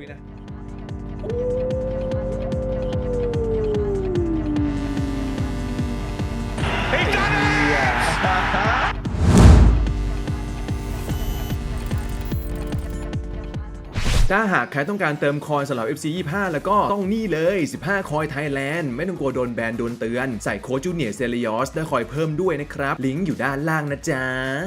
ดู ถ้าหากใครต้องการเติมคอยสำหรับ FC 25 แล้วก็ต้องนี่เลย 15 คอยไทยแลนด์ไม่ต้องกลัวโดนแบนโดนเตือน ใส่โค้ดจูเนียร์เซริออสได้คอยเพิ่มด้วยนะครับ ลิงก์อยู่ด้านล่างนะจ๊ะ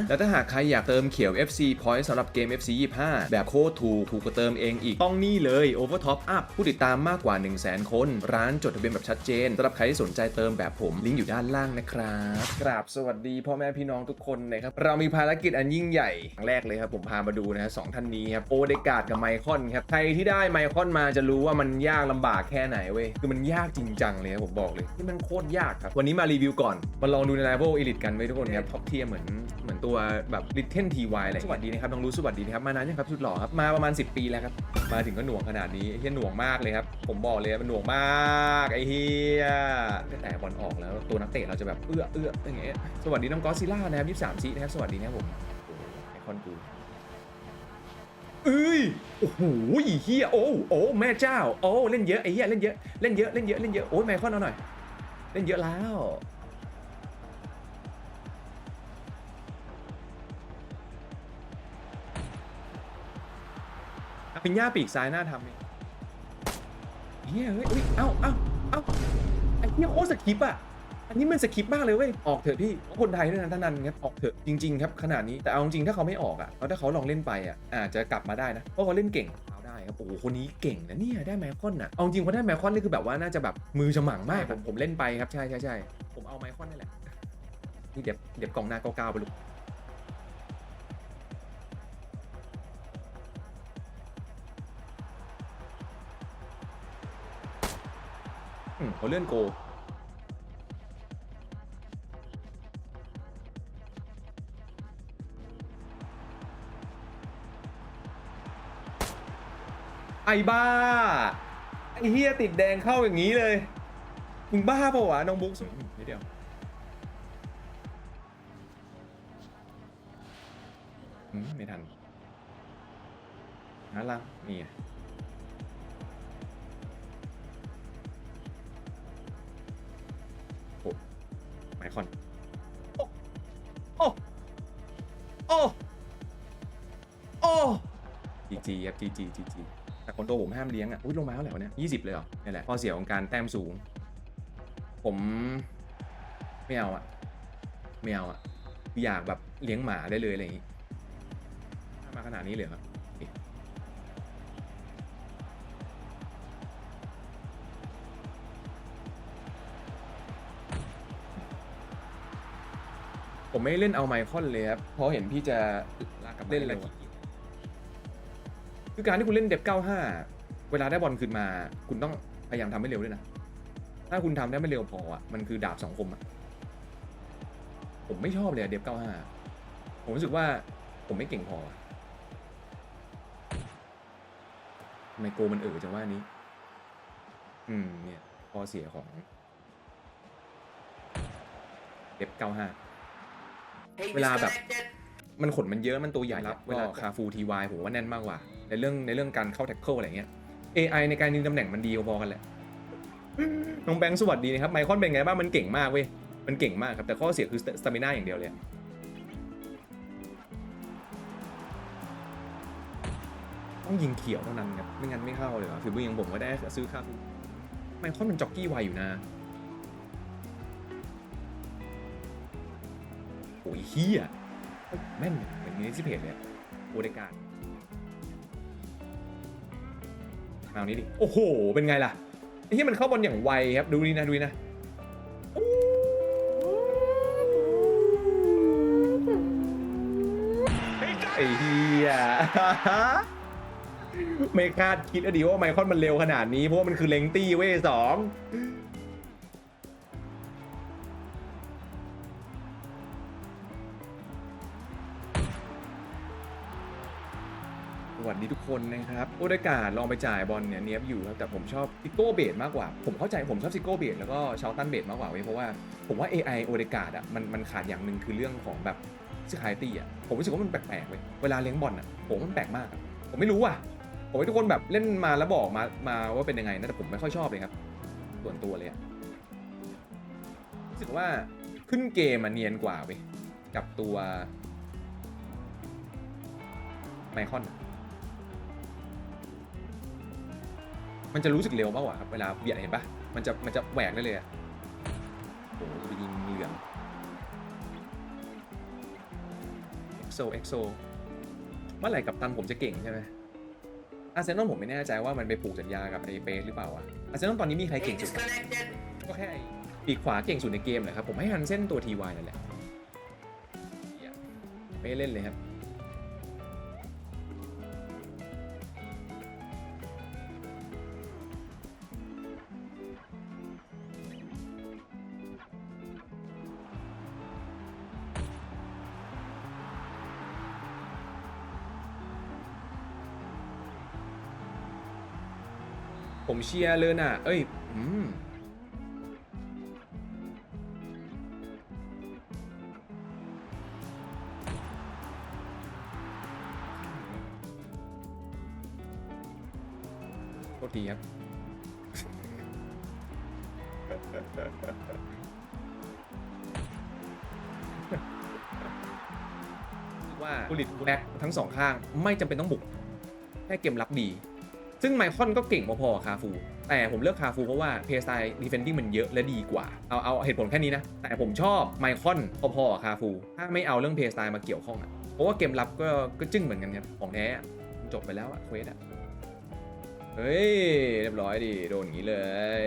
แล้วถ้าหากใครอยากเติมเขียว FC Point สำหรับเกม FC 25 แบบโคตรถูก ถูกกว่าเติมเองอีก ต้องนี่เลย Overtop Up ผู้ติดตามมากกว่า 1 0 0 0 0แคน ร้านจดทะเบียนแบบชัดเจนสำหรับใครที่สนใจเติมแบบผมลิงก์อยู่ด้านล่างนะครับกราบสวัสดีพ่อแม่พี่น้องทุกคนนะครับเรามีภารกิจอันยิ่งใหญ่ครั้งแรกเลยครับผมพามาดูนะฮะสองท่านนี้ครับโอเดกาดกับไมคอนครับ ใครที่ได้ไมคอนมาจะรู้ว่ามันยากลำบากแค่ไหนเว้ย คือมันยากจริงจังเลยครับผมบอกเลยที่มันโคตรยากครับ วันนี้มารีวิวก่อน มาลองดูในเลเวลเอลิทกันไว้ทุกคนครับท็อปเทียเหมือนเหมือนตัวแบบลิทเทนทีวอะไรสวัสดีนะครับน้องรู้สวัสดีนะครับมานานยังครับสุดหล่อครับมาประมาณ 10 ปีแล้วครับมาถึงก็หน่วงขนาดนี้ไอ้เฮียหน่วงมากเลยครับผมบอกเลยมันหน่วงมากไอ้เฮียตั้งแต่บอลออกแล้วตัวนักเตะเราจะแบบเอื้อเอื้ออย่างเงี้ยสวัสดีน้องกอสซิล่านะครับยี่สามซีนะครับสวัสดีนะครับผมโอ้โหไอคอนกู เอ้ยโอ้โหเฮียโอ้โอ้แม่เจ้า โอ้เล่นเยอะไอ้เฮียเล่นเยอะเล่นเยอะเล่นเยอะเล่นเยอะโอ้ยไมคอนเอาหน่อย เล่นเยอะแล้วพิญญาปีกซ้ายหน้าทำเนี่ยเฮียเฮ้ยเฮ้ยเอ้าเอ้าเอ้าไอ้เฮียโคตรสคริปต์อะ อันนี้มันสคริปต์มากเลยเว้ย ออกเถอะพี่ คนไทยด้วยนะท่านนั้นครับออกเถอะจริงๆครับขนาดนี้ แต่เอาจริงถ้าเขาไม่ออกอะแล้วถ้าเขาลองเล่นไปอะอาจจะกลับมาได้นะ เพราะเขาเล่นเก่งเอาได้ครับ โอ้โห คนนี้เก่งนะเนี่ย ได้แมคคอนอะ เอาจริงเขาได้แมคคอนนี่คือแบบว่าน่าจะแบบมือฉมังมาก ผมผมเล่นไปครับใช่ใช่ใช่ผมเอาแมคคอนนี่แหละ นี่เดี๋ยวเดี๋ยวกล่องหน้าเก้าๆไปลูกอืมเขาเลื่อนโก ไอ้บ้า ไอ้เฮียติดแดงเข้าอย่างนี้เลย มึงบ้าเปล่าวะน้องบุ๊กสุดนิดเดียว อืมไม่ทันนั่นละนี่ไงโอ้ไมคอน โอ้ โอ้ โอ้ โอ้จีจีครับจีจีจีจี แต่คนโตผมห้ามเลี้ยงอะอุ้ยลงมาเท่าไหร่วะเนี่ยยี่สิบเลยเหรอนี่แหละข้อเสียของการแต้มสูง ผมไม่เอาอะไม่เอาอะอยากแบบเลี้ยงหมาได้เลยอะไรอย่างงี้มาขนาดนี้เลยเหรอนี่ผมไม่เล่นเอาไมคอนเลยครับ เพราะเห็นพี่จะเล่นอะไร คือการที่คุณเล่นเด็บ95 เวลาได้บอลคืนมา คุณต้องพยายามทำให้เร็วด้วยนะ ถ้าคุณทำได้ไม่เร็วพออะมันคือดาบสองคมอะผมไม่ชอบเลยอะเด็บ95 ผมรู้สึกว่าผมไม่เก่งพออะทำไมโกมันเอ๋อจังว่านี้ อืมเนี่ยข้อเสียของเด็บ95 เวลาแบบ มันขนมันเยอะมันตัวใหญ่ครับเวลาคาฟูทีวายผมว่าแน่นมากกว่า ในเรื่องในเรื่องการเข้าแท็กเกิลอะไรเงี้ย AI ในการยิงตำแหน่งมันดีพอๆกันแหละน้องแบงค์สวัสดีนะครับไมคอนเป็นไงบ้างมันเก่งมากเว้ยมันเก่งมากครับแต่ข้อเสียคือสตามิน่าอย่างเดียวเลยต้องยิงเขียวเท่านั้นครับไม่งั้นไม่เข้าเลยว่ะฝีมืออย่างผมก็ได้ซื้อครับไมคอนมันจ็อกกี้ไวอยู่นะโอ้ยเฮียเฮ้ย แม่นเหมือนมินิซิเพจเลยอะโอเดการเอานี้ดิ โอ้โห เป็นไงล่ะไอ้เฮียมันเข้าบอลอย่างไวครับ ดูนี่นะ ดูนี่นะไอ้เฮียไม่คาดคิดอดีว่าไมคอนมันเร็วขนาดนี้ เพราะว่ามันคือเลงตี้เว้ยสอง สวัสดีทุกคนนะครับโอเดกาลองไปจ่ายบอลเนี่ยเนี้ยบอยู่ครับแต่ผมชอบซิโก้เบดมากกว่า ผมเข้าใจผมชอบซิโก้เบดแล้วก็ชาวตันเบดมากกว่าเว้ยเพราะว่าผมว่า AI โอเดกาดอะมันมันขาดอย่างหนึ่งคือเรื่องของแบบสคายตี้อะผมรู้สึกว่ามันแปลกๆเว้ยเวลาเลี้ยงบอลอะผมมันแปลกมากผมไม่รู้อะผมให้ทุกคนแบบเล่นมาแล้วบอกมามาว่าเป็นยังไงนะแต่ผมไม่ค่อยชอบเลยครับ ส่วนตัวเลยอะรู้สึกว่าขึ้นเกมมันเนียนกว่าไปกับตัวไมคอน มันจะรู้สึกเร็วมากกว่าครับเวลาเบียดเห็นปะมันจะมันจะแหวกได้เลยอะโอ้โหไปยิงเหลืองเอ็กโซเอ็กโซเมื่อไหร่กับตันผมจะเก่งใช่ไหมอาร์เซนอลผมไม่แน่ใจว่ามันไปผูกสัญญากับไอ้เปสหรือเปล่าวะอาร์เซนอลตอนนี้มีใครเก่งสุดก็แค่ปีกขวาเก่งสุดในเกมแหละครับผมให้ฮันเส้นตัวทีวายนั่นแหละเหี้ยไม่เล่นเลยครับ ผมเชียร์เลยน่ะ เอ้ย อืมโทษทีครับ ว่าผู้ลิตแบ็คทั้งสองข้างไม่จำเป็นต้องบุกแค่เกมรับดี ซึ่งไมคอนก็เก่งพอๆกับคาฟู แต่ผมเลือกคาฟูเพราะว่าเพย์สไตล์ดีเฟนดิ้งมันเยอะและดีกว่า เอาเอาเหตุผลแค่นี้นะ แต่ผมชอบไมคอนพอๆกับคาฟู ถ้าไม่เอาเรื่องเพย์สไตล์มาเกี่ยวข้องอะ เพราะว่าเกมรับก็ก็จึ้งเหมือนกันครับ ของแท้จบไปแล้วอะเควสอะเฮ้ย เรียบร้อยดิโดนอย่างนี้เลย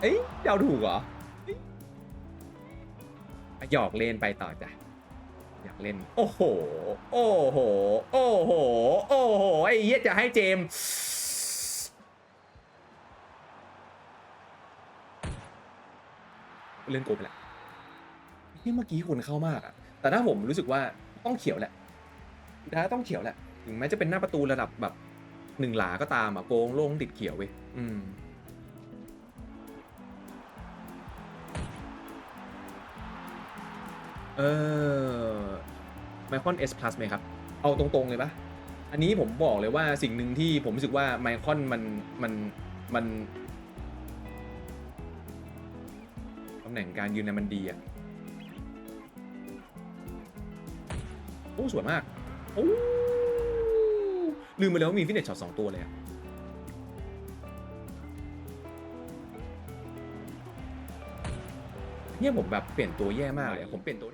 เอ้ยเดาถูกเหรอหยอกเล่นไปต่อจ้ะ อยากเล่น โอ้โห โอ้โห โอ้โห โอ้โห ไอ้เหี้ยจะให้เจมส์เล่นโกไปแหละนี่เมื่อกี้คนเข้ามากอะแต่ถ้าผมรู้สึกว่าต้องเขียวแหละสุดท้าต้องเขียวแหละ ถึงแม้จะเป็นหน้าประตูระดับแบบหนึ่งหลาก็ตามอะโกงโล่งติดเขียวเว้ย อืมเออ ไมคอนเอสพลัสไหมครับ เอาตรงๆเลยปะอันนี้ผมบอกเลยว่าสิ่งหนึ่งที่ผมรู้สึกว่าไมคอนมันมันมันตำแหน่งการยืนเนมันดีอะโอ้สวยมากโอ้ลืมไปแล้วว่ามีฟิตเนสช็อตสองตัวเลยอะเนี่ยผมแบบเปลี่ยนตัวแย่มากเลยผมเปลี่ยนตัว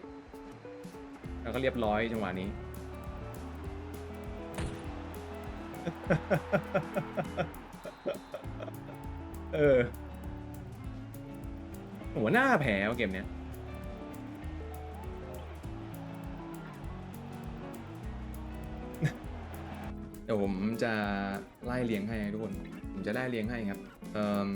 แล้วก็เรียบร้อยจังหวะนี้ เออผมว่าหน้าแพ้ว่ะเกมเนี้ย เดี๋ยวผมจะไล่เลี้ยงให้ทุกคน ผมจะไล่เลี้ยงให้ครับ เอ่อ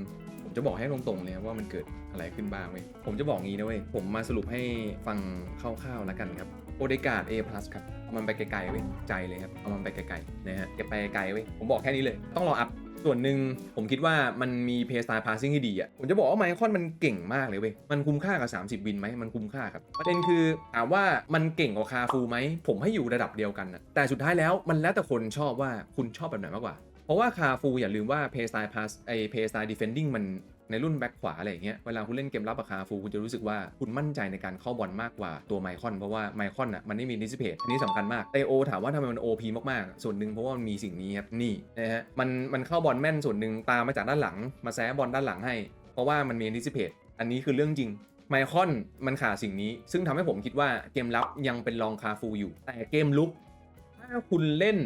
ผมจะบอกให้ตรงๆเลยว่ามันเกิดอะไรขึ้นบ้างเว้ย ผมจะบอกงี้นะเว้ย ผมมาสรุปให้ฟังคร่าวๆแล้วกันครับ โอเดกาด A+ ครับ เอามันไปไกลๆเว้ยใจเลยครับ เอามันไปไกลๆนะฮะเก็บไปไกลเว้ย ผมบอกแค่นี้เลย ต้องรออัพ ส่วนหนึ่งผมคิดว่ามันมีเพย์สไตล์พาสซิ่งที่ดีอะ ผมจะบอกว่าไมคอนมันเก่งมากเลยเว้ย มันคุ้มค่ากับ 30 วินไหม มันคุ้มค่าครับ ประเด็นคือถามว่ามันเก่งกว่าคาฟูไหม ผมให้อยู่ระดับเดียวกันนะแต่สุดท้ายแล้วมันแล้วแต่คนชอบว่าคุณชอบแบบไหนมากกว่า เพราะว่าคาฟูอย่าลืมว่าเพย์สไตล์พาสไอเพย์สไตล์ดีเฟนดิ้งมัน ในรุ่นแบ็คขวาอะไรอย่างเงี้ยเวลาคุณเล่นเกมรับกับคาฟูคุณจะรู้สึกว่าคุณมั่นใจในการเข้าบอลมากกว่าตัวไมคอนเพราะว่าไมคอนอะมันไม่มีดิสเพทอันนี้สำคัญมากเตโอถามว่าทำไมมัน OP มากๆ ส่วนหนึ่งเพราะว่ามันมีสิ่งนี้ครับนี่นะฮะมันมันเข้าบอลแม่นส่วนหนึ่งตามมาจากด้านหลัง มาแซะบอลด้านหลังให้ เพราะว่ามันมีดิสเพทอันนี้คือเรื่องจริงไมคอนมันขาดสิ่งนี้ ซึ่งทำให้ผมคิดว่าเกมรับยังเป็นรองคาฟูอยู่ แต่เกมลุกถ้าคุณเล่น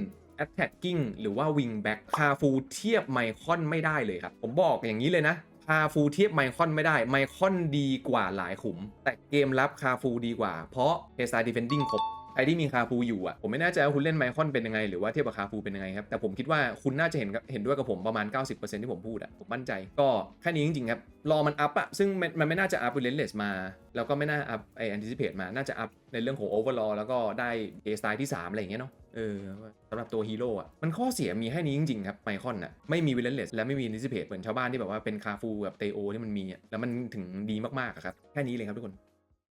attacking หรือว่า wing back คาฟูเทียบไมคอนไม่ได้เลยครับ ผมบอกอย่างนี้เลยนะ คาฟูเทียบไมคอนไม่ได้ ไมคอนดีกว่าหลายขุม แต่เกมรับคาฟูดีกว่า เพราะเพสไตดีเฟนดิ้งครบใครที่มีคาฟูอยู่อะ ผมไม่แน่ใจว่าคุณเล่นไมคอนเป็นยังไง หรือว่าเทียบกับคาฟูเป็นยังไงครับ แต่ผมคิดว่าคุณน่าจะเห็นกับเห็นด้วยกับผมประมาณ 90%ที่ผมพูดอะ ผมมั่นใจ ก็แค่นี้จริงๆครับ รอมันอัพอะ ซึ่งมันมันไม่น่าจะอัพเป็นเลนเลสมา แล้วก็ไม่น่าอัพไอแอนติซิเพตมา น่าจะอัพในเรื่องของโอเวอร์ลอแล้วก็ได้เอสไตล์ที่ 3 อะไรอย่างเงี้ยเนาะ เออสำหรับตัวฮีโร่อะมันข้อเสียมีแค่นี้จริงๆครับไมคอนอะไม่มีวิลเลนเลสและไม่มีนิซิเพตเหมือนชาวบ้านที่แบบว่าเป็นคาฟูกับเตโอที่มันมีอะแล้วมันถึงดีมากๆครับแค่นี้เลยครับทุกคน